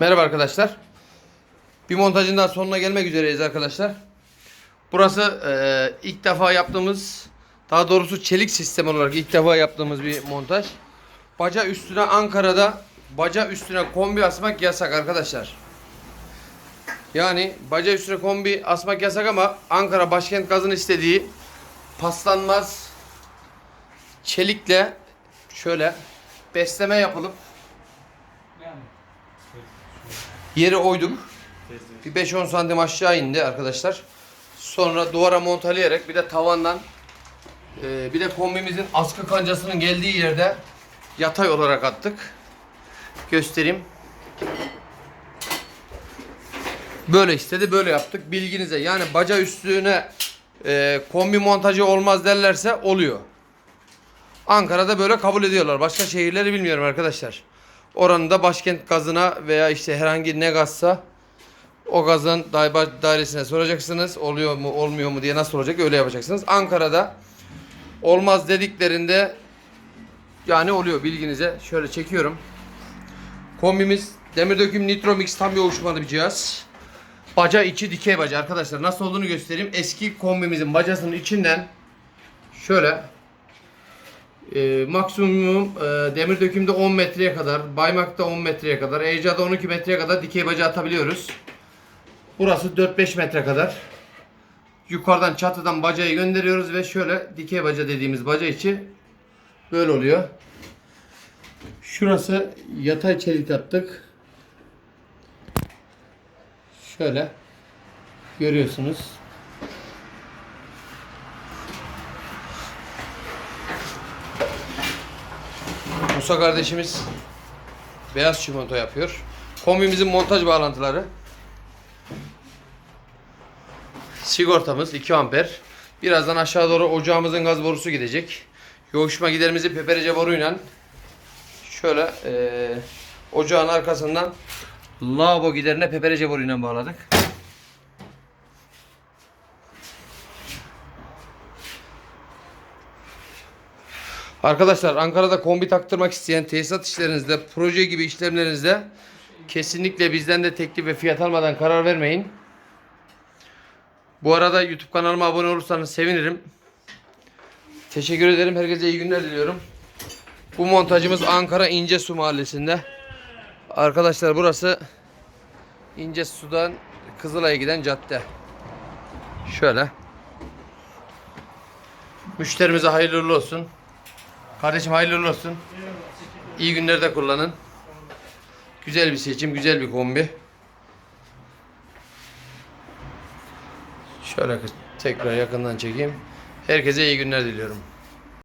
Merhaba arkadaşlar. Bir montajın daha sonuna gelmek üzereyiz arkadaşlar. Burası e, ilk defa yaptığımız, daha doğrusu çelik sistem olarak ilk defa yaptığımız bir montaj. Baca üstüne Ankara'da baca üstüne kombi asmak yasak arkadaşlar. Yani baca üstüne kombi asmak yasak ama Ankara başkent gazın istediği paslanmaz çelikle şöyle besleme yapılıp yeri oyduk. Bir 5-10 santim aşağı indi arkadaşlar. Sonra duvara montalayarak bir de tavandan e, bir de kombimizin askı kancasının geldiği yerde yatay olarak attık. Göstereyim. Böyle istedi böyle yaptık bilginize. Yani baca üstüne e, kombi montajı olmaz derlerse oluyor. Ankara'da böyle kabul ediyorlar. Başka şehirleri bilmiyorum arkadaşlar. Oranın da başkent gazına veya işte herhangi ne gazsa o gazın daire- dairesine soracaksınız. Oluyor mu olmuyor mu diye nasıl olacak öyle yapacaksınız. Ankara'da olmaz dediklerinde yani oluyor bilginize. Şöyle çekiyorum. Kombimiz demir döküm nitro mix tam bir bir cihaz. Baca içi dikey baca arkadaşlar. Nasıl olduğunu göstereyim. Eski kombimizin bacasının içinden şöyle e, maksimum e, demir dökümde 10 metreye kadar, baymakta 10 metreye kadar, Eca'da 12 metreye kadar dikey baca atabiliyoruz. Burası 4-5 metre kadar. Yukarıdan çatıdan bacayı gönderiyoruz ve şöyle dikey baca dediğimiz baca içi böyle oluyor. Şurası yatay çelik attık. Şöyle görüyorsunuz. Musa kardeşimiz beyaz çimento yapıyor. Kombimizin montaj bağlantıları. Sigortamız 2 amper. Birazdan aşağı doğru ocağımızın gaz borusu gidecek. Yoğuşma giderimizi peperece boruyla şöyle eee, ocağın arkasından lavabo giderine peperece boruyla bağladık. Arkadaşlar Ankara'da kombi taktırmak isteyen tesisat işlerinizde, proje gibi işlemlerinizde kesinlikle bizden de teklif ve fiyat almadan karar vermeyin. Bu arada YouTube kanalıma abone olursanız sevinirim. Teşekkür ederim. Herkese iyi günler diliyorum. Bu montajımız Ankara İncesu mahallesinde. Arkadaşlar burası İncesu'dan Kızılay'a giden cadde. Şöyle. Müşterimize hayırlı olsun. Kardeşim hayırlı olsun. İyi günlerde kullanın. Güzel bir seçim, güzel bir kombi. Şöyle tekrar yakından çekeyim. Herkese iyi günler diliyorum.